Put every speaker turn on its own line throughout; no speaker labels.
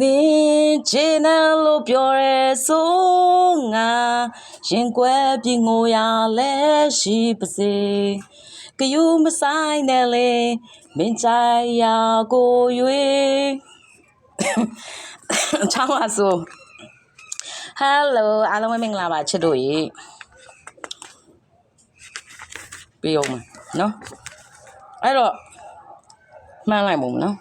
နင်းချေနလို့ပြောရဲဆိုငါရင်ကွယ်ပြီးငိုရလဲရှိပါစေကယူမဆိုင်နဲ့လေမင်းကြိုင်ရာကို၍ချောင်းပါဆို Hello အားလုံးပဲမင်္ဂလာပါချစ်တို့ရေပြီးအောင်မယ်နော်အဲ့တော့မှန်းလိုက်မို့နော်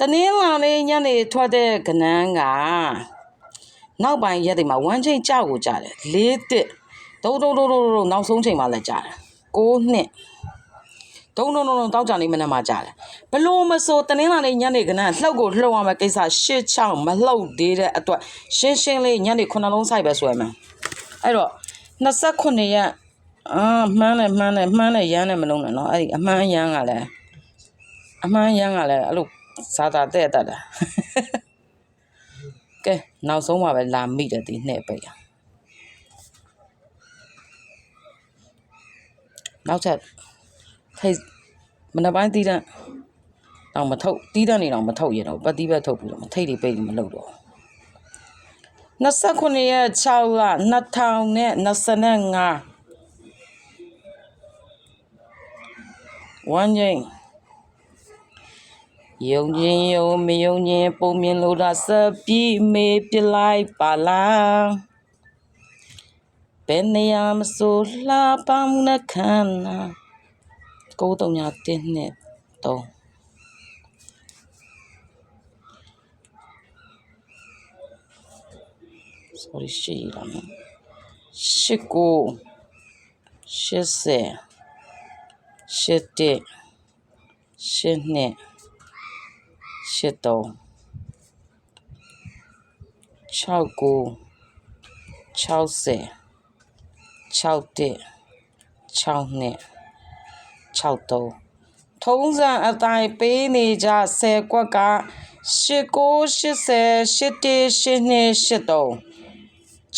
တနင်္လာနေ့ညနေထွက်တဲ့ကနန်းကနောက်ပိုင်းရက်တွေမှာဝမ်းချိန်ကြောက်ကိုကြတယ်လေးတစ်တုံးတုံးတုံးတုံးတုံးနောက်ဆုံးချိန်မှလည်းကြတယ်6နှစ်တုံးတုံးတုံးတုံးတောက်ကြနေမနဲ့မှကြတယ်ဘလို့မဆိုတနင်္လာနေ့ညနေကနန်းလှုပ်ကိုလှုပ်ရမယ့်ကိစ္စရှစ်ချောင်းမလှုပ်သေးတဲ့အတွက်ရှင်းရှင်းလေးညနေ9လုံးဆိုင်ပဲဆွဲမယ်အဲ့တော့29ရက်အာမှန်းတယ်မှန်းတယ်မှန်းတယ်ရမ်းတယ်မလုံးနဲ့နော်အဲ့ဒီအမှန်ရမ်းကလည်းအမှန်ရမ်းကလည်းအဲ့လို ဇာတာတဲ့တတ်တာကဲနောက်ဆုံးမှပဲလာမိတယ်ဒီနှစ်ပဲရနောက်ချက်ထိတ်မနေ့ပိုင်းတီးတဲ့တော့မထုတ်တီးတဲ့နေတော့မထုတ်ရတော့ပတ်တီးပဲထုတ်ပြီးတော့မထိတ်တွေပိတ်ပြီးမလုပ်တော့29ရက်6လ2025ဝမ်းငိမ့် ယုံခြင်းယုံမယုံခြင်းပုံမြင်လို့ဒါစပြီမေးပြလိုက်ပါလားဘယ်နေရာမဆိုလှပမှုနဲ့ခံနာကိုတုံညာတင်းနဲ့တော့ဆိုရရှိလာမယ်ရှိကိုရှစ်ဆယ်ရှစ်တစ်ရှစ်နှစ် ရှစ်သုံး6ကို60 61 6နှစ်6သုံးထုံးစံအတိုင်းပေးနေကြ10ကွက်က8ကို80 81 82 83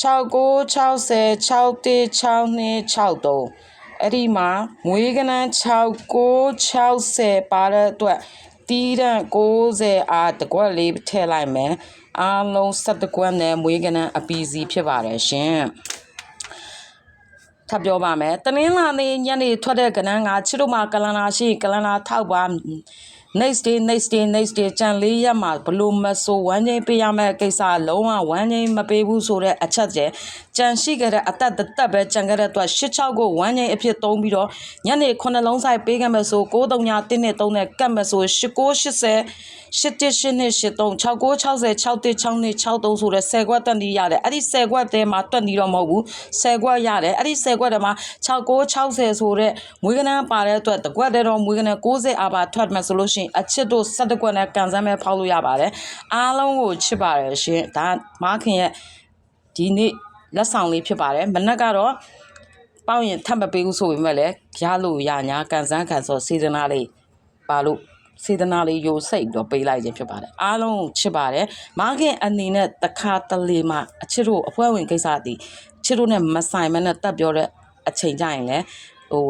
69 60 61 62 63အဲ့ဒီမှာငွေကနန်း69 60ပါတဲ့အတွက် တီးတန့်60အားတကွက်လေးထည့်လိုက်မယ်အားလုံး7ကွက်နဲ့မွေးကနန်းအပီစီဖြစ်ပါတယ်ရှင်ထပ်ပြောပါမယ်တနင်္လာနေ့ညနေထွက်တဲ့ကနန်းကချစ်တို့မှာကလန္နာရှိကလန္နာထောက်ပါ next day next day next day ကြံလေးရက်မှာဘလို့မဆိုဝမ်းချင်းပေးရမယ့်ကိစ္စလုံးဝဝမ်းချင်းမပေးဘူးဆိုတဲ့အချက်ကျ ကြံရှိခဲ့တဲ့အသက်တသက်ပဲကြံခဲ့တဲ့အတွက်86ကိုဝမ်းချင်းအဖြစ်သုံးပြီးတော့ညနေ9လုံးဆိုင်ပေးခဲ့မယ်ဆို93ည1နဲ့3နဲ့ကတ်မယ်ဆို8980 818283 6960 616263ဆိုတဲ့10ခွက်တက်နီးရတယ်အဲ့ဒီ10ခွက်တဲမှာတက်နီးတော့မဟုတ်ဘူး10ခွက်ရတယ်အဲ့ဒီ10ခွက်တဲမှာ6960ဆိုတဲ့မွေးကနန်းပါတဲ့အတွက်တကွက်တဲတော့မွေးကနန်း60အာပါထွက်မယ်ဆိုလို့ရှိရင်အချစ်တို့17ခွက်နဲ့ကန်ဆန်းပဲဖောက်လို့ရပါတယ်အားလုံးကိုချစ်ပါတယ်ရှင်ဒါမားခင်ရဲ့ဒီနေ့ လက်ဆောင်လေးဖြစ်ပါတယ်မနက်ကတော့ပေါင်းရင်ထပ်မပေးဘူးဆိုပေမဲ့လည်းရလို့ရညာကန်ဆန်းကန်စောစေတနာလေးပါလို့စေတနာလေးယိုစိတ်ပြီးတော့ပေးလိုက်ခြင်းဖြစ်ပါတယ်အားလုံးကိုချစ်ပါတယ်မားခင်အနေနဲ့တခါတလေမှာအချစ်တို့အဖွဲ့ဝင်ကိစ္စတည်ချစ်တို့နဲ့မဆိုင်မနဲ့တက်ပြောတဲ့အချိန်ကြရင်လည်းဟို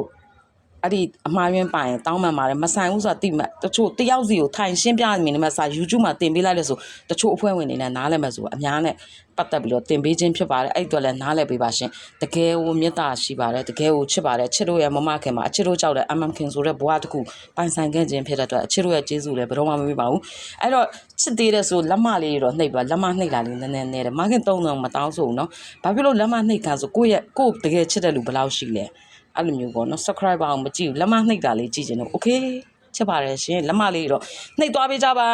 အဲ့ဒီအမှားယွင်းပိုင်တောင်းမှန်ပါတယ်မဆိုင်ဘူးဆိုတာသိမှတချို့တယောက်စီကိုထိုင်ရှင်းပြနေနေမှာစာ YouTube မှာတင်ပေးလိုက်လို့ဆိုတချို့အဖွဲ့ဝင်တွေနဲ့နားလည်မှာဆိုအများနဲ့ပတ်သက်ပြီးတော့တင်ပေးခြင်းဖြစ်ပါတယ်အဲ့အတွက်လည်းနားလည်ပေးပါရှင်တကယ်ကိုမေတ္တာရှိပါတယ်တကယ်ကိုချစ်ပါတယ်ချစ်တို့ရဲ့မမခင်မှာအချစ်တို့ကြောက်တဲ့အမမ်ခင်ဆိုတဲ့ဘဝတစ်ခုပိုင်ဆိုင်ခဲ့ခြင်းဖြစ်တဲ့အတွက်အချစ်တို့ရဲ့ကျေးဇူးလည်းဘယ်တော့မှမမေ့ပါဘူးအဲ့တော့ချစ်သေးတဲ့ဆိုလက်မလေးတော့နှိပ်ပါလက်မနှိပ်လာလေးနည်းနည်းနဲတယ်မခင်သုံးတော့မတောင်းဆိုဘူးเนาะဘာဖြစ်လို့လက်မနှိပ်ခံဆိုကိုယ့်ရဲ့ကိုယ့်တကယ်ချစ်တဲ့လူဘယ်လောက်ရှိလဲ အဲ့လိုမျိုးပေါ့နော် subscribe အောင်မကြည့်ဘူးလက်မနှိပ်တာလေးကြည့်ချင်တော့ okay ချစ်ပါတယ်ရှင်လက်မလေးတော့နှိပ်သွားပေးကြပါ